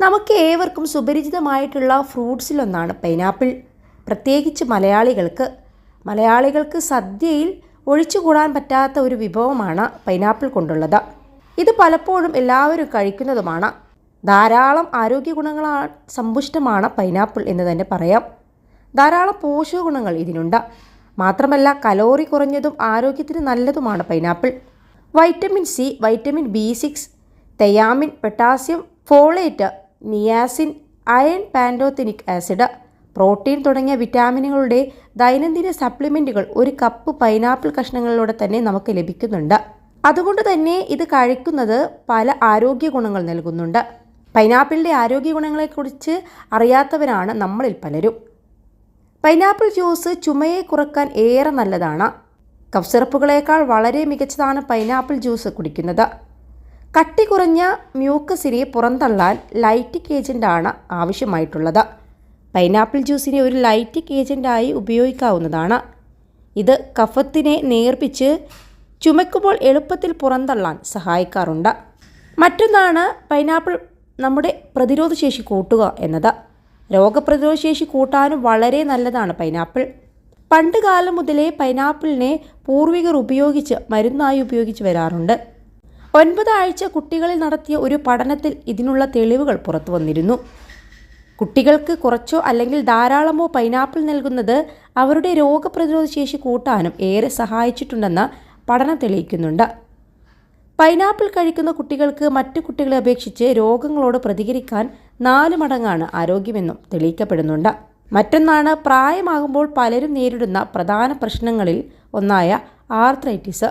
നമുക്ക് ഏവർക്കും സുപരിചിതമായിട്ടുള്ള ഫ്രൂട്ട്സിലൊന്നാണ് പൈനാപ്പിൾ. പ്രത്യേകിച്ച് മലയാളികൾക്ക്. മലയാളികൾക്ക് സദ്യയിൽ ഒഴിച്ചുകൂടാൻ പറ്റാത്ത ഒരു വിഭവമാണ് പൈനാപ്പിൾ കൊണ്ടുള്ളത്. ഇത് പലപ്പോഴും എല്ലാവരും കഴിക്കുന്നതുമാണ്. ധാരാളം ആരോഗ്യ ഗുണങ്ങളാണ് സമ്പുഷ്ടമാണ് പൈനാപ്പിൾ എന്ന് തന്നെ പറയാം. ധാരാളം പോഷക ഗുണങ്ങൾ ഇതിനുണ്ട്. മാത്രമല്ല കലോറി കുറഞ്ഞതും ആരോഗ്യത്തിന് നല്ലതുമാണ് pineapple. Vitamin C vitamin B six thiamine potassium folate niacin iron pantothenic acid protein തുടങ്ങിയ വിറ്റാമിനുകളുടെ ദൈനംദിന സപ്ലിമെന്റുകൾ ഒരു കപ്പ് പൈനാപ്പിൾ കഷ്ണങ്ങളിലൂടെ തന്നെ നമുക്ക് ലഭിക്കുന്നുണ്ട്. അതുകൊണ്ട് തന്നെ ഇത് കഴിക്കുന്നത് പല ആരോഗ്യ ഗുണങ്ങൾ നൽകുന്നുണ്ട്. പൈനാപ്പിളിന്റെ ആരോഗ്യ ഗുണങ്ങളെക്കുറിച്ച് അറിയാത്തവരാണ് നമ്മളിൽ പലരും. പൈനാപ്പിൾ ജ്യൂസ് ചുമയെ കുറയ്ക്കാൻ ഏറെ നല്ലതാണ്. കഫ് സിറപ്പുകളേക്കാൾ വളരെ മികച്ചതാണ് പൈനാപ്പിൾ ജ്യൂസ് കുടിക്കുന്നത്. കട്ടി കുറഞ്ഞ മ്യൂക്കസിനെ പുറന്തള്ളാൻ ലൈറ്റിക് ഏജന്റാണ് ആവശ്യമായിട്ടുള്ളത്. പൈനാപ്പിൾ ജ്യൂസിനെ ഒരു ലൈറ്റിക് ഏജന്റായി ഉപയോഗിക്കാവുന്നതാണ്. ഇത് കഫത്തിനെ നേർപ്പിച്ച് ചുമക്കുമ്പോൾ എളുപ്പത്തിൽ പുറന്തള്ളാൻ സഹായിക്കാറുണ്ട്. മറ്റൊന്നാണ് പൈനാപ്പിൾ നമ്മുടെ പ്രതിരോധശേഷി കൂട്ടുക എന്നത്. രോഗപ്രതിരോധശേഷി കൂട്ടാനും വളരെ നല്ലതാണ് പൈനാപ്പിൾ പണ്ട് കാലം മുതലേ പൈനാപ്പിളിനെ പൂർവികർ ഉപയോഗിച്ച് മരുന്നായി ഉപയോഗിച്ച് വരാറുണ്ട്. ഒൻപതാഴ്ച കുട്ടികളിൽ നടത്തിയ ഒരു പഠനത്തിൽ ഇതിനുള്ള തെളിവുകൾ പുറത്തു വന്നിരുന്നു. കുട്ടികൾക്ക് കുറച്ചോ അല്ലെങ്കിൽ ധാരാളമോ പൈനാപ്പിൾ നൽകുന്നത് അവരുടെ രോഗപ്രതിരോധ ശേഷി കൂട്ടാനും ഏറെ സഹായിച്ചിട്ടുണ്ടെന്ന് പഠനം തെളിയിക്കുന്നുണ്ട്. പൈനാപ്പിൾ കഴിക്കുന്ന കുട്ടികൾക്ക് മറ്റു കുട്ടികളെ അപേക്ഷിച്ച് രോഗങ്ങളോട് പ്രതികരിക്കാൻ നാല് മടങ്ങാണ് ആരോഗ്യമെന്നും തെളിയിക്കപ്പെടുന്നുണ്ട്. മറ്റൊന്നാണ് പ്രായമാകുമ്പോൾ പലരും നേരിടുന്ന പ്രധാന പ്രശ്നങ്ങളിൽ ഒന്നായ ആർത്രൈറ്റിസ്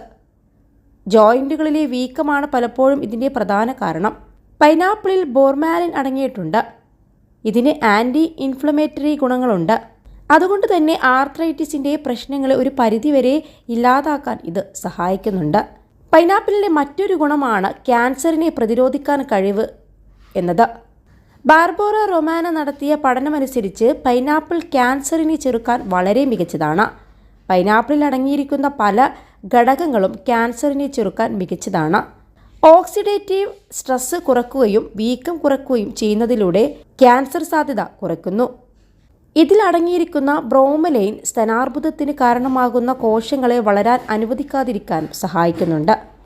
ജോയിന്റുകളിലെ വീക്കമാണ് പലപ്പോഴും ഇതിന്റെ പ്രധാന കാരണം. പൈനാപ്പിളിൽ ബോർമാലിൻ അടങ്ങിയിട്ടുണ്ട്. ഇതിന് ആന്റി ഇൻഫ്ലമേറ്ററി ഗുണങ്ങളുണ്ട്. അതുകൊണ്ട് തന്നെ ആർത്രൈറ്റിസിന്റെ പ്രശ്നങ്ങളെ ഒരു പരിധിവരെ ഇല്ലാതാക്കാൻ ഇത് സഹായിക്കുന്നുണ്ട്. പൈനാപ്പിളിന്റെ മറ്റൊരു ഗുണമാണ് ക്യാൻസറിനെ പ്രതിരോധിക്കാൻ കഴിവ് എന്നത്. ബാർബോറ റൊമാന നടത്തിയ പഠനമനുസരിച്ച് പൈനാപ്പിൾ ക്യാൻസറിനെ ചെറുക്കാൻ വളരെ മികച്ചതാണ്. പൈനാപ്പിളിൽ അടങ്ങിയിരിക്കുന്ന പല ഘടകങ്ങളും ക്യാൻസറിനെ ചെറുക്കാൻ മികച്ചതാണ്. ഓക്സിഡേറ്റീവ് സ്ട്രെസ് കുറക്കുകയും വീക്കം കുറക്കുകയും ചെയ്യുന്നതിലൂടെ ക്യാൻസർ സാധ്യത കുറയ്ക്കുന്നു. ഇതിലടങ്ങിയിരിക്കുന്ന ബ്രോമലൈൻ സ്തനാർബുദത്തിന് കാരണമാകുന്ന കോശങ്ങളെ വളരാൻ അനുവദിക്കാതിരിക്കാൻ സഹായിക്കുന്നുണ്ട്.